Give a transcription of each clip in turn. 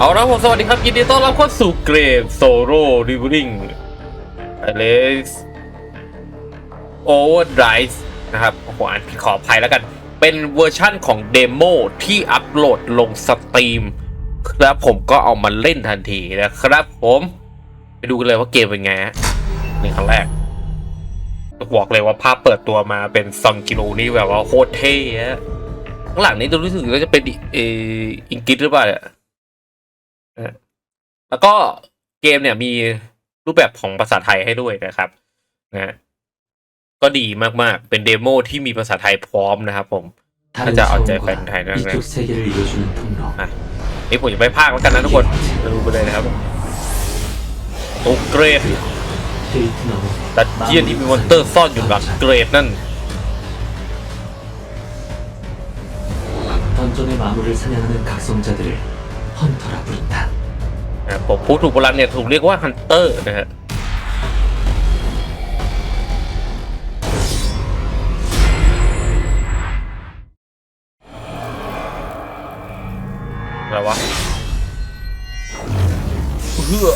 เอาละผมสวัสดีครับยินดีต้อนรับเข้าสู่เกรดโซโล่ริเวอริงเลสโอเวอร์ไดส์นะครับโอ้โหอ่านผิดขออภัยแล้วกัน เป็นเวอร์ชั่นของเดโมที่อัปโหลดลงสตรีมครับผมก็เอามาเล่นทันทีนะครับผม ไปดูกันเลยว่าเกมเป็นไงฮะนี่ครั้งแรกบอกเลยว่าภาพเปิดตัวมาเป็นซองกิโลนี่แบบว่าโคตรเท่ฮะข้างหลังนี้รู้สึกว่าจะเป็นเอออังกฤษหรือเปล่าเนี่ย แล้วก็เกมเนี่ยมีรูปแบบของภาษาไทยให้ด้วยนะครับนะฮะก็ดีมากๆ เป็นเดโมที่มีภาษาไทยพร้อมนะครับผม 다른 진짜 어째 사원과 팬타이는 그래. 이쪽 세계를 이루어주는 통로 นี่ผมจะไปภาคแล้วกันนะทุกคนดูไปเลยนะครับโอ้เกรด 페이트 너머 ดัดเจียนที่มีมอนเตอร์ซ่อนอยู่หลังเกรดนั่น 던전의 마물을 사냥하는 각성자들을 헌터라 부른다 นะครับ ผมผู้ถูกโบราณเนี่ยถูกเรียกว่าฮันเตอร์นะฮะอะไรวะเฮือ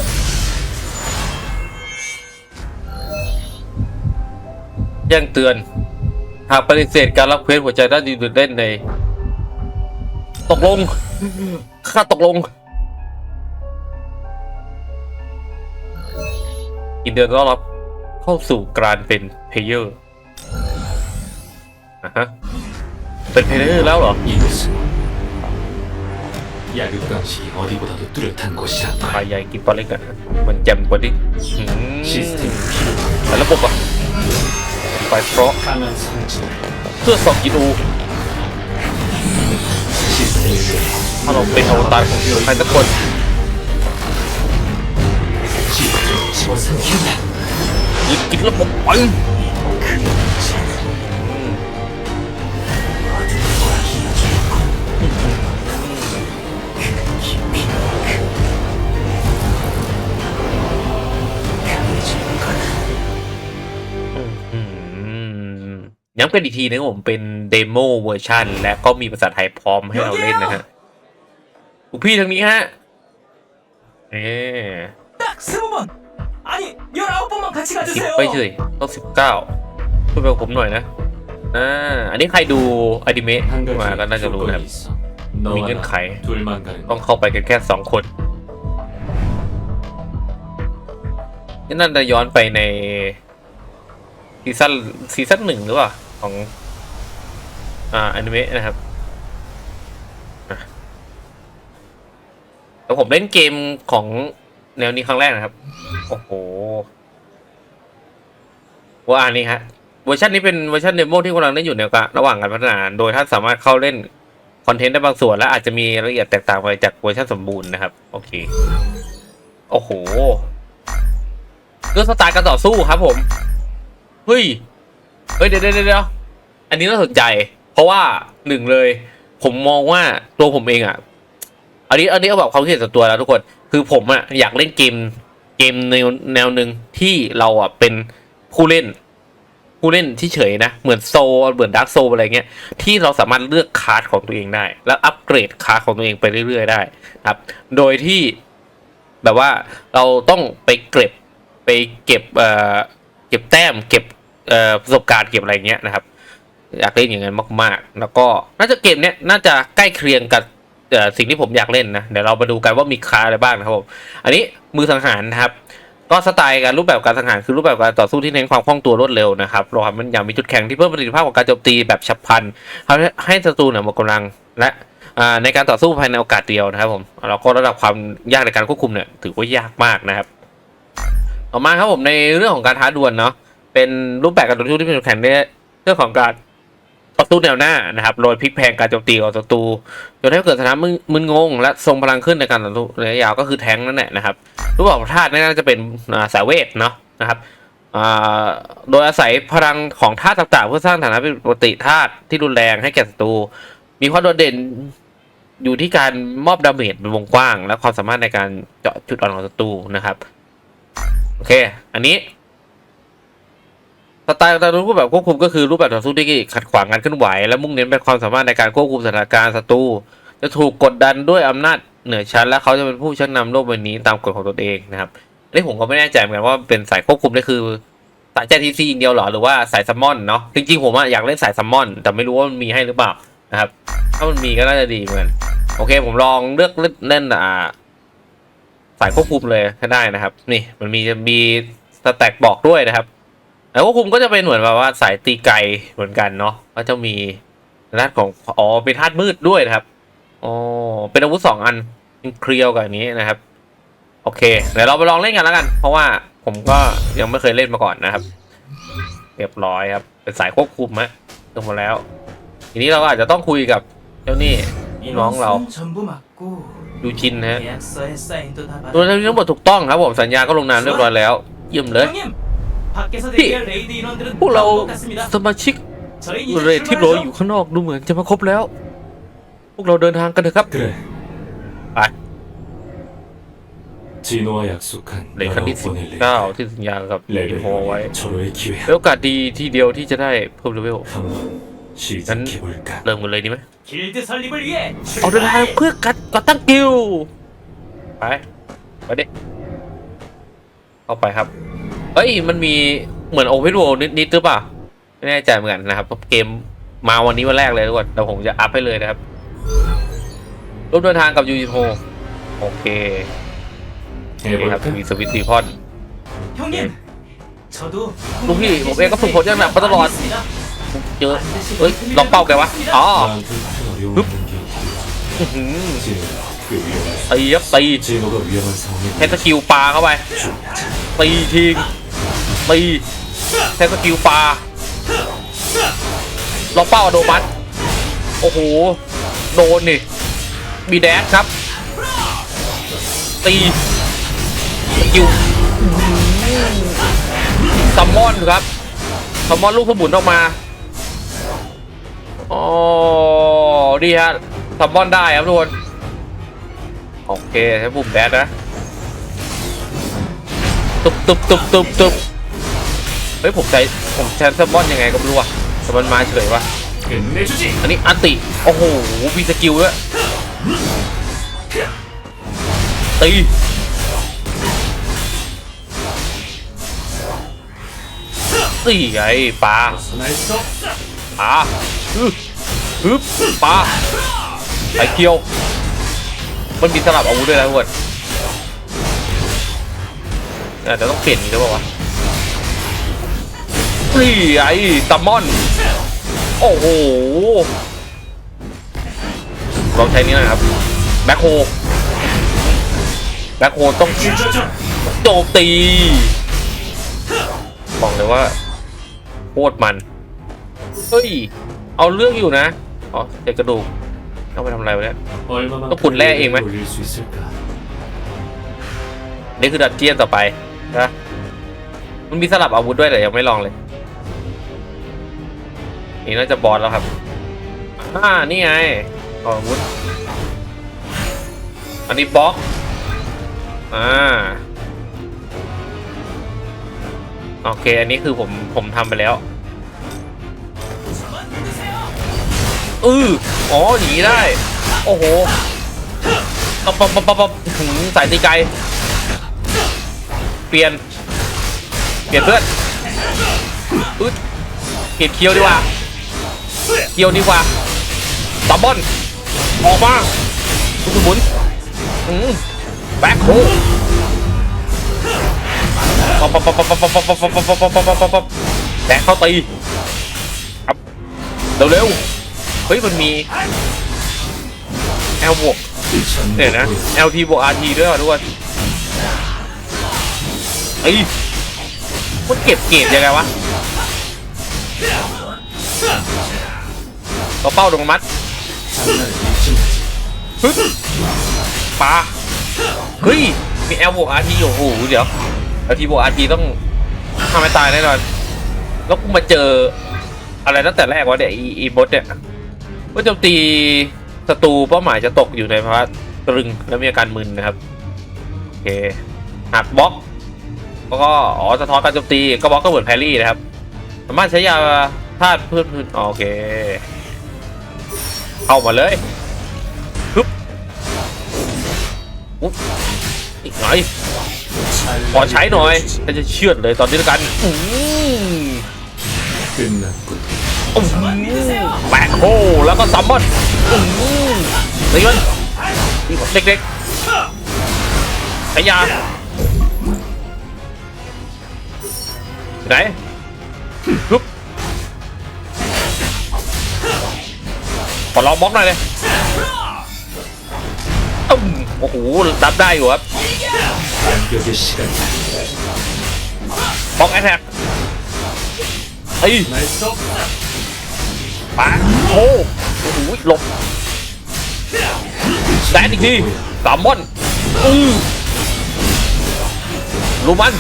แจ้งเตือน หากปฏิเสธการรับเควสหัวใจด้านดีดุดเล่นใน ตกลง ข้าตกลง ยินดีต้อนรับเข้าสู่การเป็นเพลเยอร์อ่ะฮะ เป็นเพลเยอร์แล้วเหรอ 이곳은 야극강시 어디보다도 뚜렷한 곳이란다 ปลายใหญ่กินปลาเล็กอะมันแจ่มกว่าดิอืม 시스템이 필요한 แต่ระบบอะไฟเพราะ 강한 성진을 เพื่อสอบกิโล 시스템을 위해 ถ้าเราเป็นอวตารของใครสักคน 시스템 집어삼킨다 ยึดกินระบบไป อืมย้ำกันอีกทีนะครับผมเป็นเดโมเวอร์ชันและก็มีภาษาไทยพร้อมให้เราเล่นนะฮะลูกพี่ทางนี้ฮะเอ๊ 딱 스무 번 아니 열아홉 번만 같이 สิบ 가주세요 ไปเฉยต้องสิบเก้าช่วยไปกับผมหน่อยนะอ่าอันนี้ใครดูอนิเมะ 한 มาก็ 가지 น่าจะรู้นะครับ 조건이 있어 너와 민간 나 가해. 둘만 가는 ต้องเข้าไปกันแค่สองคนนี่น่าจะย้อนไปในซีซั่นซีซั่นหนึ่งหรือเปล่าของ อ่าอนิเมะนะครับอ่ะแล้วผมเล่นเกมของ แนวนี้ครั้งแรกนะครับ โอ้โหว่าอันนี้ฮะเวอร์ชันนี้เป็นเวอร์ชันเดโมที่กำลังเล่นอยู่ในระหว่างการพัฒนา โดยท่านสามารถเข้าเล่นคอนเทนต์ได้บางส่วนและอาจจะมีรายละเอียดแตกต่างไปจากเวอร์ชันสมบูรณ์นะครับ โอเค โอ้โหเรื่องสไตล์การต่อสู้ครับผม เฮ้ย เฮ้ยเดี๋ยวเดี๋ยวเดี๋ยวอันนี้น่าสนใจ เพราะว่าหนึ่งเลย ผมมองว่าตัวผมเองอะ อันนี้อันนี้เอาแบบความคิดเห็นส่วนตัวแล้วทุกคน คือผมอะอยากเล่นเกมเกมแนวแนวหนึ่งที่เราอะเป็นผู้เล่น ผู้เล่นที่เฉยนะ เหมือนโซเหมือนดาร์กโซอะไรเงี้ยที่เราสามารถเลือกคาร์ดของตัวเองได้ แล้วอัปเกรดคาร์ดของตัวเองไปเรื่อยๆได้ครับ โดยที่แบบว่าเราต้องไปเก็บไปเก็บเอ่อเก็บแต้มเก็บเอ่อประสบการณ์เก็บอะไรเงี้ยนะครับอยากเล่นอย่างนั้นมาก ๆ แล้วก็น่าจะเกมเนี้ยน่าจะใกล้เคียงกับ สิ่งที่ผมอยากเล่นนะเดี๋ยวเรามาดูกันว่ามีคาอะไรบ้างนะครับผมอันนี้มือสังหารนะครับก็สไตล์การรูปแบบการสังหารคือรูปแบบการต่อสู้ที่เน้นความคล่องตัวรวดเร็วนะครับรวมมันยังมีจุดแข็งที่เพิ่มประสิทธิภาพของการโจมตีแบบฉับพลันทำให้ศัตรูเนี่ยหมดกำลังและในการต่อสู้ภายในโอกาสเดียวนะครับผมแล้วก็ระดับความยากในการควบคุมเนี่ยถือว่ายากมากนะครับต่อมาครับผมในเรื่องของการท้าดวลเนาะเป็นรูปแบบการต่อสู้ที่เป็นจุดแข็งในเรื่องของการ อสู้แนวหน้านะครับโดยพลิกแพงการโจมตีของศัตรูจนให้เกิดสถานมึนมึนงง และทรงพลังขึ้นในการต่อสู้ระยะยาวก็คือแทงนั่นแหละนะครับรูปแบบของธาตุน่าจะเป็นสายเวทเนาะนะครับโดยอาศัยพลังของธาตุต่างๆ เพื่อสร้างฐานะเป็นปกติธาตุที่รุนแรงให้แก่ศัตรูมีความโดดเด่นอยู่ที่การมอบดาเมจเป็นวงกว้าง และความสามารถในการเจาะจุดอ่อนของศัตรูนะครับ โอเค อันนี้ สไตล์การรูปแบบควบคุมก็คือรูปแบบต่อสู้ที่ขัดขวางการเคลื่อนไหว และมุ่งเน้นไปความสามารถในการควบคุมสถานการณ์ศัตรูจะถูกกดดันด้วยอำนาจเหนือชั้นและเขาจะเป็นผู้ชักนำโลกใบนี้ตามกฎของตนเองนะครับนี่ผมก็ไม่แน่ใจเหมือนกันว่าเป็นสายควบคุมนี่คือสายแจทีซีอย่างเดียวหรอหรือว่าสายซัมมอนเนาะจริงๆผมอยากเล่นสายซัมมอน แต่ไม่รู้ว่ามันมีให้หรือเปล่านะครับ ถ้ามันมีก็น่าจะดีเหมือนกันโอเค ผมลองเลือกเล่นเล่นอ่าสายควบคุมเลยก็ได้นะครับ นี่มันมีจะมีสแต็กบอกด้วยนะครับ แล้วก็คุมก็จะเป็นเหมือนแบบว่าสายตีไกลเหมือนกันเนาะก็จะมีด้านของอ๋อเป็นธาตุมืดด้วยนะครับอ๋อเป็นอาวุธสองอันเคลียวกับนี้นะครับ โอเคเดี๋ยวเราไปลองเล่นกันแล้วกัน เพราะว่าผมก็ยังไม่เคยเล่นมาก่อนนะครับ เรียบร้อยครับเป็นสายควบคุมฮะลงมาแล้ว ทีนี้เราก็อาจจะต้องคุยกับเจ้านี่น้องเรายูจินฮะตัวทั้งหมดถูกต้องครับผมสัญญาก็ลงนามเรียบร้อยแล้วเยี่ยมเลย พี่พวกเราสมาชิกเรทที่รออยู่ข้างนอกดูเหมือนจะมาครบแล้ว พวกเราเดินทางกันเถอะครับไปเลขันที่สิบเก้าที่สัญญากับอินโฮไว้เป็นโอกาสดีที่เดียวที่จะได้เพิ่มเลเวลงั้นเริ่มกันเลยดีไหมเอาเดินทางเพื่อกัดก่อตั้งกิลไปไปเด็กเข้าไปครับ เอ้ยมันมีเหมือนโอเพนโวนิดๆหรือเปล่าไม่แน่ใจเหมือนกันนะครับเกมมาวันนี้วันแรกเลยทุกคนแต่ผมจะอัพให้เลยนะครับร่วมเดินทางกับยูจิโฮโอเคโอเคครับมีสวิตซีพอดลูกพี่ผมเองก็ฝึกฝนอย่างหนักมาตลอดเจอเอ้ยล็อกเป้าแกวะอ๋อปึ๊บตีครับตีเทสคิวปลาเข้าไปตีทิ้ง ตีเทสกิลปลาล็องเป้าอโดมัสโอ้โห โดนนี่มีแดชครับ ตีสกิลซัมมอนครับซัมมอนลูกสมุนออกมาอ๋อดีฮะซัมมอนได้ครับทุกคน โอเคใช้ปุ่มแดชนะ ตุบตุบตุบตุบตุบ เฮ้ยผมใช้ผมใช้แซมมอลยังไงก็ไม่รู้อะแต่มันมาเฉยวะอันนี้อัติ โอ้โหมีสกิลด้วยตีตีไงปลาปลาฮึบปลาไอเกียว มันมีสลับอาวุธด้วยนะทุกคนแต่ต้องเปลี่ยนนี่หรือเปล่าวะ นี่ไอ้ตัมมอน โอ้โหลองใช้นี้นะครับแมคโฮรแมคโฮต้องโจมตี บอกเลยว่าโคตรมัน เฮ้ย เอาเรื่องอยู่นะ อ๋อเด็กกระดูกต้องไปทำอะไรวะเนี่ยต้องขุดแร่เองไหมนี่คือดัดเจียนต่อไปนะมันมีสลับอาวุธด้วยแต่ยังไม่ลองเลย นี่น่าจะบอสแล้วครับอ่านี่ไงอาอวุธอันนี้บล็อก อ่า โอเค อันนี้คือผม ผมทำไปแล้ว อืออ๋อ หนีได้ โอ้โหปั๊บปั๊บปั๊บปั๊บหืมสายตีไกล เปลี่ยน เปลี่ยนเพื่อนอึดเปลี่ยนเคียวดีกว่า เคียวดีกว่าตับบอนออกมาทุกคนหมุนอืมแบ็คโฮปั๊บปั๊บปั๊บปั๊บปั๊บปั๊บปั๊บปั๊บปั๊บปั๊บปั๊บปั๊บปั๊บปั๊บแตะเข้าตีครับเร็วๆเฮ้ยมันมี L บวกเดี๋ยวนะ LT บวก RT ด้วยว่ะทุกคนไอ้ยมันเก็บเกรดยังไงวะ เราเป้าดวงมัดฮึปลาเฮ้ย มีแอลบวกอาร์ทีอโอ้โหเดี๋ยวแอลทีบวกอาร์ทีต้องทำให้ตายแน่นอน แล้วกูมาเจออะไรตั้งแต่แรกวะเนี่ยอีอีบดเนี่ยว่าจะตีศัตรูเป้าหมายจะตกอยู่ในพระตรึงแล้วมีอาการมึนนะครับ โอเคหักบล็อกแล้วก็อ๋อสะท้อนการโจมตีก็บล็อกก็เหมือนแพรี่นะครับ สามารถใช้ยาธาตุพืชพื้นโอเค เข้ามาเลยฮึบอุ๊บอีกหน่อยขอใช้หน่อยมันจะเชื่อดเลยตอนนี้ละกันอืมอืมแบกโฮแล้วก็ซัมมอนอืมไปกันนี่ขอเด็กๆขยะไหนฮึบ ขอลองบล็อกหน่อยเลยโอ้โหรับได้อยู่ครับบล็อกแอทแทกเฮ้ยปังโอ้โหหลบแดนอีกทีสามมอนอือรูมัน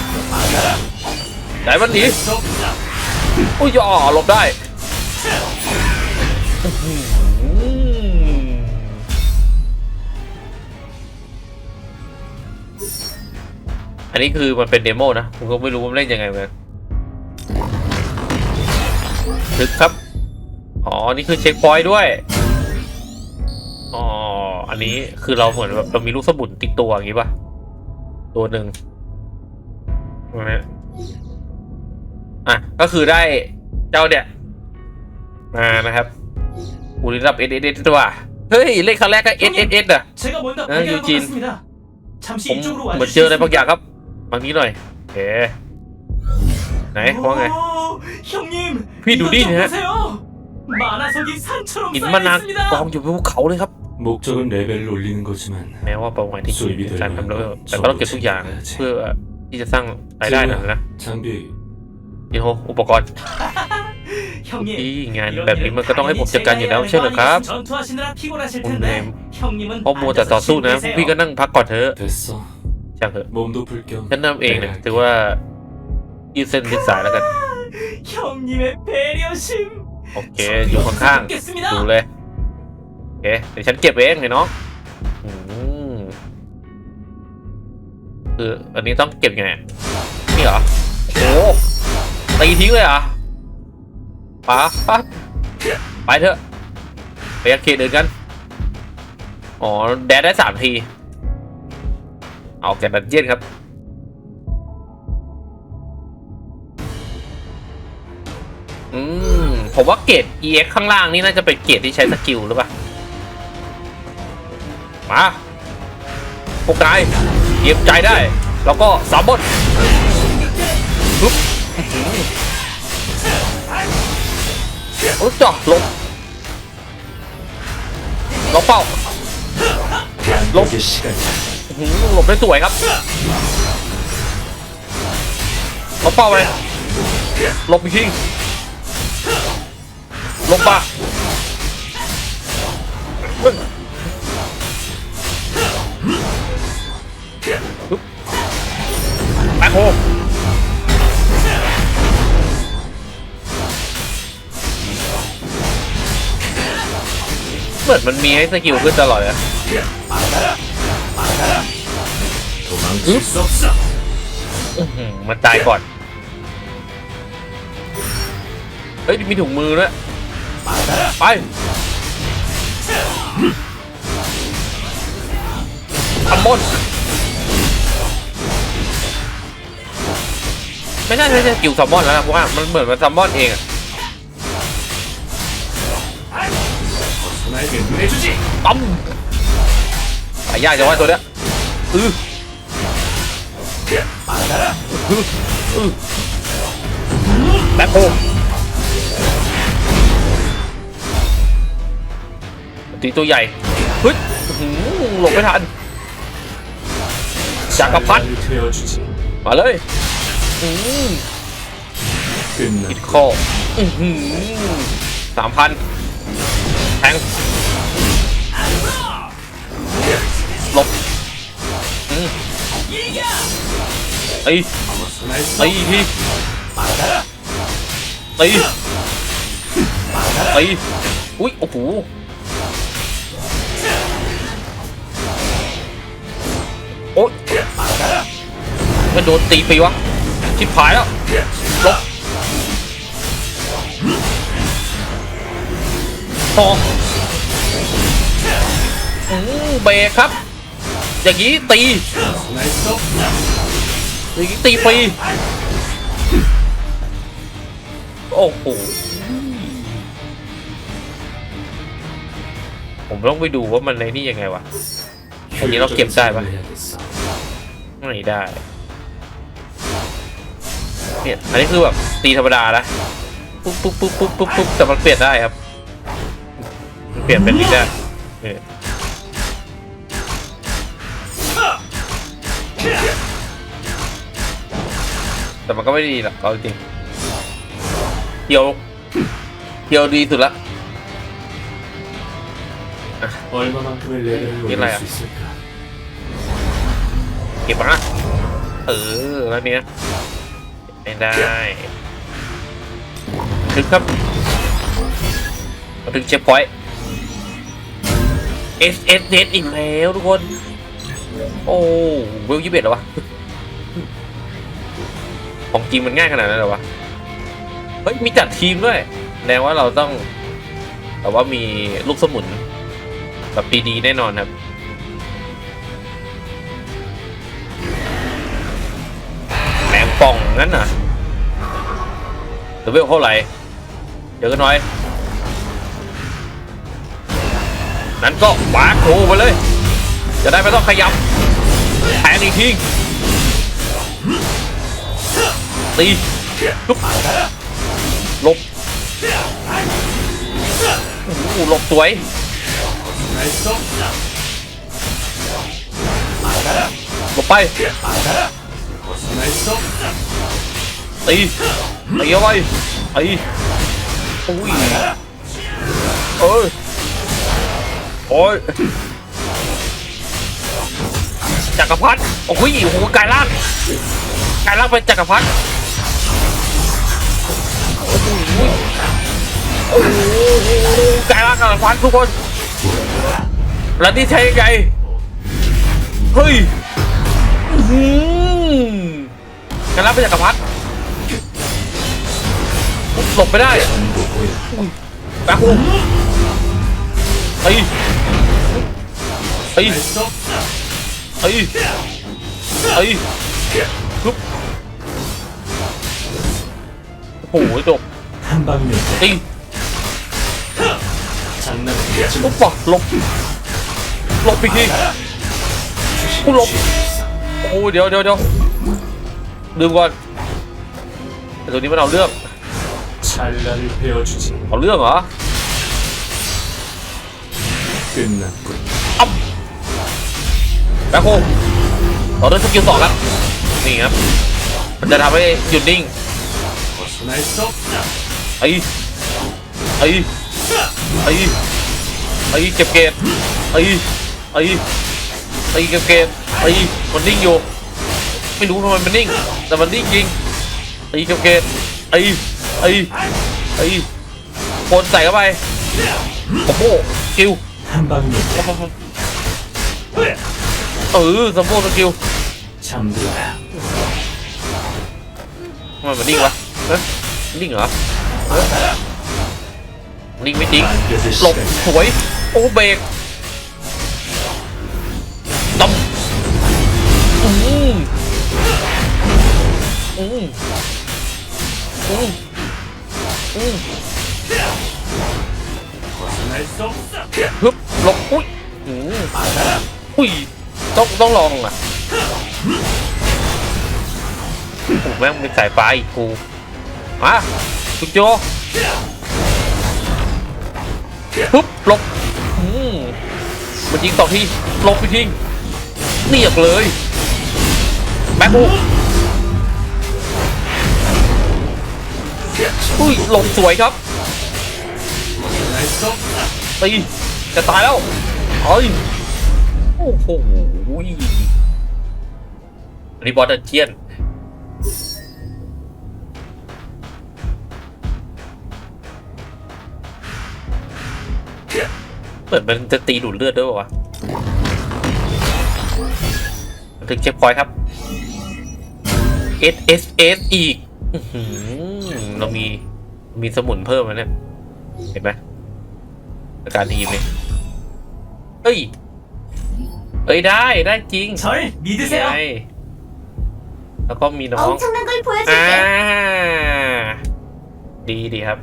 ไหนมันหนีอุ้ยย่อหลบได้ อันนี้คือมันเป็นเดโมนะ ผมก็ไม่รู้ว่าเล่นยังไงเหมือนลึกครับ อ๋อ นี่คือเช็คพอยด้วย อ๋อ อันนี้คือเราเหมือนแบบเรามีลูกสมุนติดตัวอย่างงี้ปะตัวหนึ่งนะอะ ก็คือได้เจ้าเนี่ยมานะครับอุลิรับเอสเอสเอสตัวเฮ้ย เลขครั้งแรกก็เอสเอสเอสอะอะยูจินผมเหมือนเจออะไรบางอย่างครับ บางนี้หน่อยเอ๋ไหนว่าไง 오, 형님, 휘 이것 좀 누리네. 보세요. 만화석이 산처럼 หินมานาน 쌓여있습니다. กองอยู่บนภูเขาเลยครับ 목적은 레벨을 올리는 거지만 แม้ว่าเป้าหมายที่คือการทำเลเวลแต่ก็ต้องเก็บทุกอย่างเพื่อที่จะสร้างรายได้นั่นนะ 장비 นี่โฮอุปกรณ์ 형님, ที่งาน 이런 แบบนี้มันก็ต้องให้ผมจัดการอยู่แล้วไม่ใช่เหรอครับ 전투하시느라 피곤하실 오늘 텐데 형님은 เพราะมัวแต่ต่อสู้นะ 앉아서 พี่ก็นั่งพักก่อนเถอะ 됐어. ช่างเถอะ 몸도 풀 겸. ฉันนำเองเนี่ยถือว่ายืดเส้นยืดสายแล้วกัน 형님의 배려심 โอเค อยู่ข้างๆ 겠습니다 ดูเลยโอเคเดี๋ยวฉันเก็บเองไงน้องอืมคืออันนี้ต้องเก็บยังไงนี่เหรอโอ้ตีทิ้งเลยเหรอป๊าป๊าไปเถอะไปอาร์เคดเดินกัน อ๋อ แดดได้สามที เอาแกนดันเจียนครับอืมผมว่าเกรด EX ข้างล่างนี่น่าจะเป็นเกรดที่ใช้สกิลหรือเปล่า มาพวกนายเก็บใจได้ แล้วก็สามบทปุ๊บโอ้จ่อลงลงเป้าลง หือหลบได้สวยครับล็อกเป้าไปหลบอีกทีหลบปะแบ็คโฮเหมือนมันมีให้สกิลขึ้นตลอดเลย 도망칠 수 없어. อื้อหือมันตายก่อน เฮ้ย มีถุงมือด้วยไปทำบนไม่น่าใช่สกิลซัมมอนแล้วนะเพราะว่ามันเหมือนมันซัมมอนเองอะ 나에게 내주지. ตั้มหายากจังวะตัวเนี้ย เอแบ็คโฮตีตัวใหญ่เฮ้ยหลบไม่ทันจักรพัรดิมาเลยกิดข้อสามพันแทง ตีตีทีตีตีอุ้ยโอ้โหโอ้ยมัโดนตีไปวะชิบหายแล้วลบพอเบรครับ อย่างนี้ตีอย่างนี้ตีปีโอ้โหผมต้องไปดูว่ามันในนี่ยังไงวะอันนี้เราเก็บได้ปะไม่ได้เนี่ยอันนี้คือแบบตีธรรมดานะปุ๊บปุ๊บปุ๊บปุ๊บปุ๊บแต่มันเปลี่ยนได้ครับเปลี่ยนเป็นลิงได้เออ แต่มันก็ไม่ดีหรอกเอาจริงเที่ยวเที่ยวดีสุดละนี่อะไรอะเก็บมาเออแล้วเนี้ยไม่ได้ถึงครับถึงเช็คพอยต์ S S S อีกแล้วทุกคน โอ้เวลยี่สิบเอ็ดเหรอวะ ของจริงมันง่ายขนาดนั้นเหรอวะ เฮ้ย มีจัดทีมด้วยแสดงว่าเราต้อง แต่ว่ามีลูกสมุนแบบปีดีแน่นอนครับแมงป่องงั้นน่ะเวเวลเท่าไหร่เดี๋ยวกันหน่อย นั้นก็วาโคไปเลย จะได้ไม่ต้องขยับแทงอีกทีตีลุกลบโอ้หลบสวยหลบไปตีตีเอาไว้ตีโอ้ยเออโอ้ย จักรพรรดิโอ้ยโอ้โหกลายร่างกลายร่างเป็นจักรพรรดิโอ้โหโอ้โหกลายร่างจักรพรรดิทุกคน แล้วนี่ใช้ยังไงเฮ้ยอือหือกลายร่างเป็นจักรพรรดิหลบไม่ได้อุ้ยแบ็คฮูไอ้ไอ้ เอ้ยเอ้ยปุ๊บโอ้โหจบ 한방면 ติง 장난을 내지 ปุ๊บปะหลบหลบไปทีกู.올 라. โอ้เดี๋ยวเดี๋ยวเดี๋ยวลืมก่อนแต่ตัวนี้มันเอาเรื่องเอาเรื่องเหรอ 끝났 군. แบ็คโฮต่อด้วยสกิลสองครับ นี่ครับ มันจะทำให้หยุดนิ่งไอ้ไอ้ไอ้ไอ้เก็บเกมไอ้ไอ้ไอ้เก็บเกมไอ้มันนิ่งอยู่ ไม่รู้ทำไมมันนิ่ง แต่มันนิ่งจริงไอ้เก็บเกมไอ้ไอ้ไอ้คนใส่เข้าไป โอ้โหคิว เออซัมโบสกิลชำเบื่อทำไมมันนิ่งวะเฮ้ยนิ่งเหรอเฮ้ยนิ่งไม่จริงหลบสวยโอเบกตบอืมอืมอืมอืมฮึบหลบอุ้ยอืมอุ้ย ต้องต้องลองอะโอ้แม่งเป็สายไฟกูมาจุกโจปุ๊บลบอืมมันยิงต่อที่ลบไปทิ้งเรียบเลยแบ็คบุกอุ้ยลบสวยครับตีจะตายแล้วเฮ้ยโอ้โห อันนี้บอสดันเจียนเหมือนมันจะตีดูดเลือดด้วยวะถึงเช็คพอยครับ S S S อีกเรามีมีสมุนเพิ่มแล้วเนี่ย เห็นไหมอาการทีมเนี่ยเฮ้ย เอ้ยได้ได้จริง 절 นี่ 믿으세요. ไงแล้วก็มีน้อง 엄청난 걸 อ่า 보여줄게. ดีดีครับ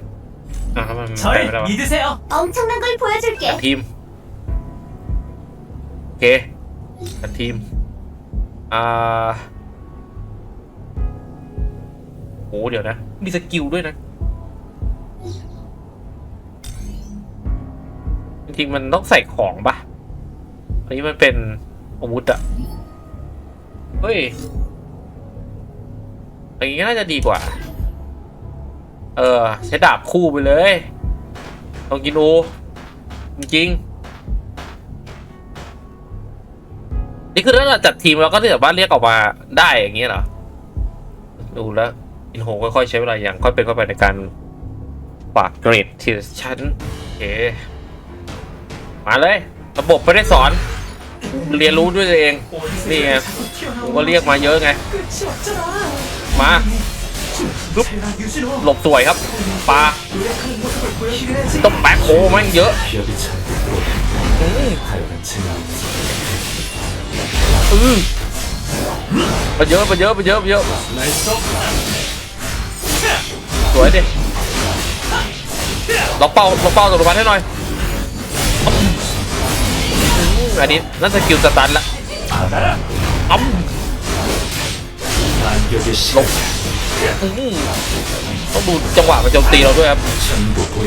อ่าทำไมมันไปไม่ได้ 절 วะ 믿으세요. 엄청난 걸 จัด 보여줄게. ทีม โอเคจัดทีม อ่าโอ้เดี๋ยวนะ มีสกิลด้วยนะ จริงๆมันต้องใส่ของปะ อันนี้มันเป็นอาวุธอะเฮ้ยอย่างงี้น่าจะดีกว่า เออใช้ดาบคู่ไปเลยลองกินโอจริงๆนี่คือถ้าเราจัดทีมเราก็สามารถเรียกออกมาได้อย่างเงี้ยเหรอ ดูแล้วอินโฮค่อยๆใช้เวลาอย่างค่อยเป็นค่อยไปในการปากเกรดทีละชั้นโอเคมาเลย ระบบไม่ได้สอน เรียนรู้ด้วยตัวเอง นี่ไง ผมก็เรียกมาเยอะไง มาลุกบหลบสวยครับปลาต้องแบกโคมันเยอะอืมไปเยอะไปเยอะไปเยอะไปเยอะสวยดิเราเป่าเราเป่าตัวประมาณให้หน่อย อันนี้น่าจะกิลสตันละอัมหลบต้องดูจังหวะมันโจมตีเราด้วยครับ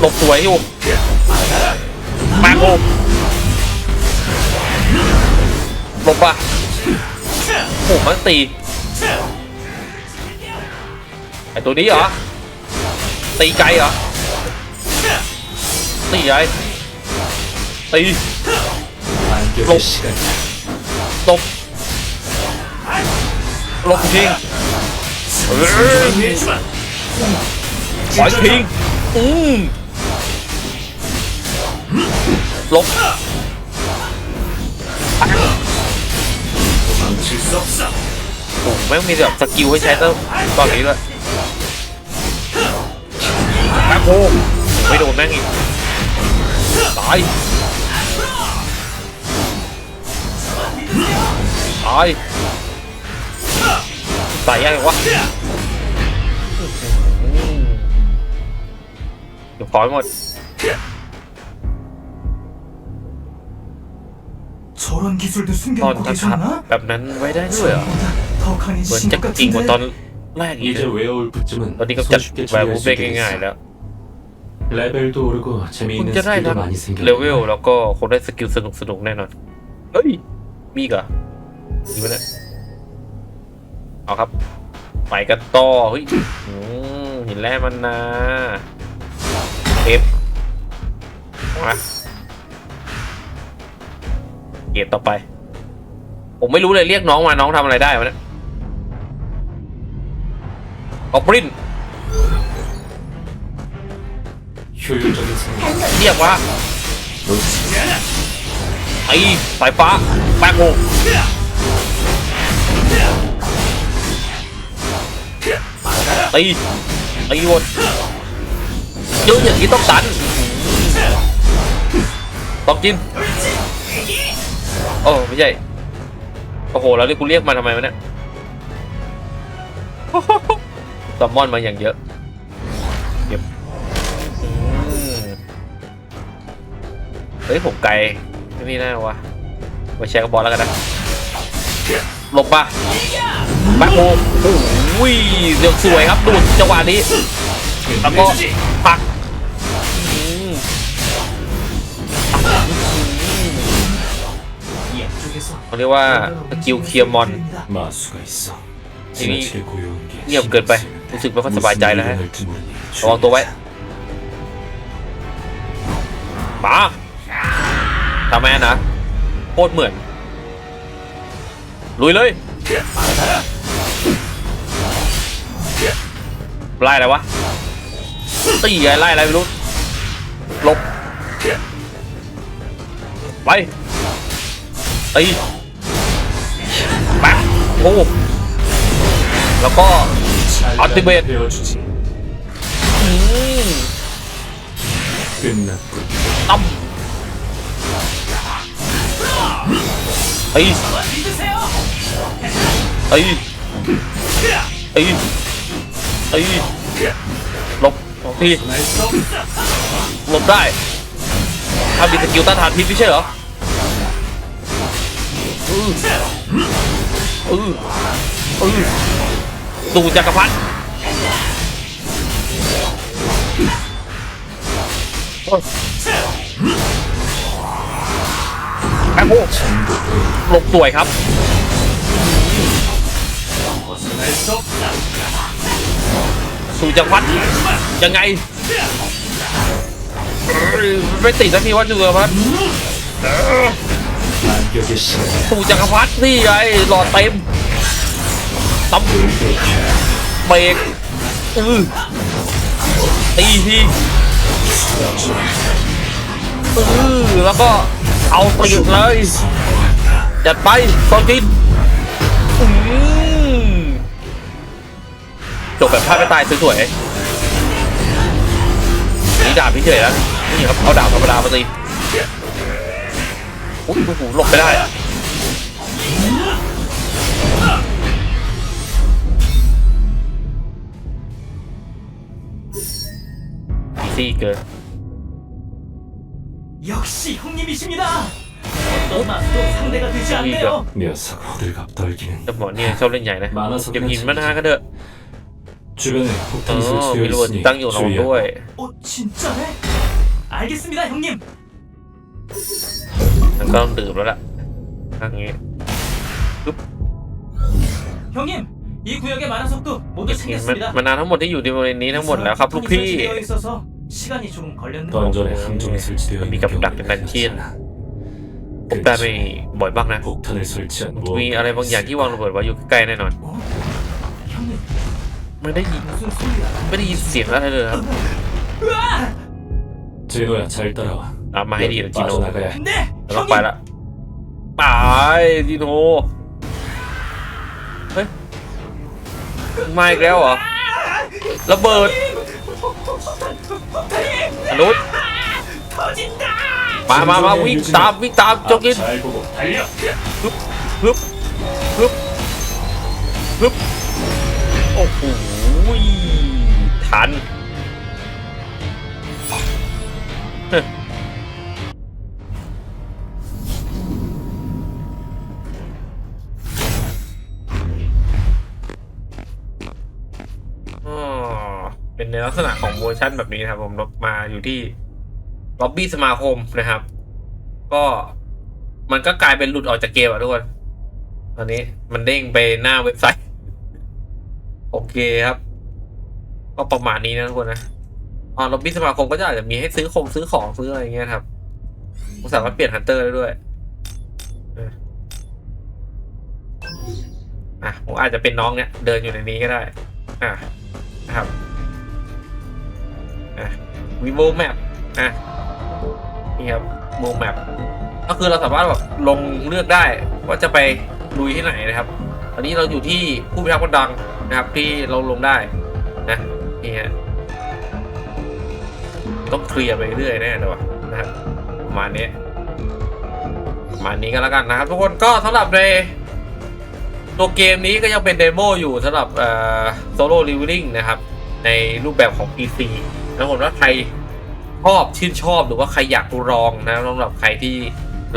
หลบสวยอยู่มาโกหลบปะโอ้มันตีไอตัวนี้เหรอ ตีไกลเหรอ ตีไกลตี 럭. 럭. 럭 빙. 와이 빙. 음. 럭. Ủa, mấy ông đi dọc thật kiều hay sai tớ Tao nghĩ là Bác hô Mấy đồ mang nghiệp Tại ายตายยังไงวะเดี๋ยวขอหมดตอนทัชแบบนั้นไว้ได้ด้วยเหรอเหมือนจะจริงกว่าตอนแรกอีกตอนนี้ก็จัดแวร์บูเบกง่ายๆแล้วคุณจะได้ทั้เลเวลแล้วก็คงได้สกิลสนุกๆแน่นอนเฮ้ย มีกะ ดีไปเลยเอาครับไปกระต้อเฮ้ยหินแร่มันนาเอฟมาเกตต่อไป ผมไม่รู้เลยเรียกน้องมาน้องทำอะไรได้วะเนี่ยออกปรินเรียกว่าไอ้สายฟ้าแปกโง ตีตีหมดเยอะอย่างนี้ต้องตันต้องกินโอ้ไม่ใช่โอ้โหแล้วนี่กูเรียกมาทำไมวะเนี่ยซัมมอนมาอย่างเยอะเก็บเฮ้ยผมไกลที่นี่แน่วะมาแชร์กับบอลแล้วกันนะหลบมาแบ็คโฮโอ้ วิ่งเดือกสวยครับดูดจังหวะนี้แล้วก็ปักเขาเรียกว่าสกิลเคลียร์มอนทีนี้เงียบเกินไปรู้สึกไม่ค่อยสบายใจแล้วฮะระวังตัวไว้มาทำไมนะโคตรเหมือนลุยเลย ไล่อะไรวะตีไล่อะไรไม่รู้หลบไปตีปั๊บโอ้แล้วก็อัติเบตตั้มไอ้ไอ้ไอ้ ตีหลบทีหลบได้ถ้ามีสกิลต้านทานพิษไม่ใช่เหรออืออืออือดูจักรพรรดิแม่โหหลบสวยครับ สู่จังหวัดยังไงไม่ติดนะพี่ว่าจุลพัฒน์สู่จักรพัดนี่ไงหลอดเต็มตับเบรกอือตีทีอือแล้วก็เอาไปหยุดเลยจัดไปตอนกิน จบแบบพลาดไม่ตายสวยๆนี่ดาบพี่เฉยแล้วนี่ครับเอาดาบธรรมดามาตีอุ้ยโอ้โหหลบไม่ได้ ซี่เกิน 역시 형님이십니다. 어떤 맛도 상대가 되지 않네요. 녀석 호들갑 떨기는 แต่หมอเนี่ยชอบเล่นใหญ่นะ 많아서 เก็บหินมานาก็เถอะ 주변에 เอ 폭탄이 อ 설치되어 มีระเบิด 있으니 ตั้งอยู่ระวังด้วย 주의하라. 어 진짜네? 알겠습니다 형님. มันก็ต้องดื่มแล้วล่ะทางนี้ 형님 이 구역의 만화 속도 모두 เห็นมัน 챙겼습니다. มานานทั้งหมดที่อยู่ในบริเวณนี้ทั้งหมดแล้วครับลูกพี่ 설치되어 있어서 시간이 좀 걸렸는데. 던전에 함정이 설치되어 있는 미가 경우는 부탁된 단신. 많잖아. พบได้ไม่บ่อยบ้างนะ 폭탄을 설치한 มีอะไรบางอย่างที่วางระเบิดไว้อยู่ใกล้ๆแน่นอน 어? 형님 ไม่ได้ยิน 무슨 소리야? ไม่ได้ยินเสียงอะไรเลยครับ 으아! 제노야 잘 따라와 ตามมาให้ดีนะจิโน 빠져나가야 해 네 แล้วต้องไป 형님. ละไปจิโนเฮ้ยมาอีกแล้วเหรอระเบิด 폭탄이 อนุษ 터진다. มามามาวิ่งตามวิ่งตามโจกิน 잘 보고 달려 ฮึบฮึบฮึบฮึบโอ้โห ทันเฮ้ยอ๋อเป็นในลักษณะของเวอร์ชั่นแบบนี้นะครับ ผมมาอยู่ที่ล็อบบี้สมาคมนะครับ ก็มันก็กลายเป็นหลุดออกจากเกมอะทุกคนตอนนี้มันเด้งไปหน้าเว็บไซต์ โอเคครับ ก็ประมาณนี้นะทุกคนนะอ๋อล็อบบี้สมาคมก็จะอาจจะมีให้ซื้อคงซื้อของซื้ออะไรเงี้ยครับผมสามารถเปลี่ยนฮันเตอร์ได้ด้วยอะผมอาจจะเป็นน้องเนี่ย เดินอยู่ในนี้ก็ได้ อะนะครับอะ vivo map อะนี่ครับ v i v o map ก็คือเราสามารถแบบลงเลือกได้ว่าจะไปลุยที่ไหนนะครับ ตอนนี้เราอยู่ที่ผู้พิทักษ์คนดังนะครับที่เราลงได้ นี่ฮะต้องเคลียร์ไปเรื่อยแน่เลยวะนะครับประมาณนี้ประมาณนี้ก็แล้วกันนะครับ ทุกคนก็สำหรับในตัวเกมนี้ก็ยังเป็นเดโมอยู่สำหรับโซโล่ลิว i ิ g นะครับ ในรูปแบบของ PC นะผมว่าใครชอบชื่นชอบหรือว่าใครอยากลองนะสำหรับใครที่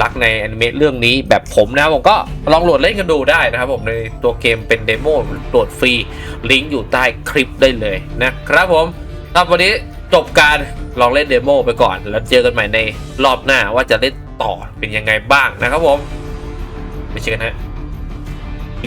รักในอนิเมะเรื่องนี้แบบผมนะผมก็ลองโหลดเล่นกันดูได้นะครับผมในตัวเกมเป็นเดโมโหลดฟรีลิงก์อยู่ใต้คลิปได้เลยนะครับผมสำหรับวันนี้จบการลองเล่นเดโมไปก่อน แล้วเจอกันใหม่ในรอบหน้าว่าจะเล่นต่อเป็นยังไงบ้างนะครับผมไปเจอกันฮะ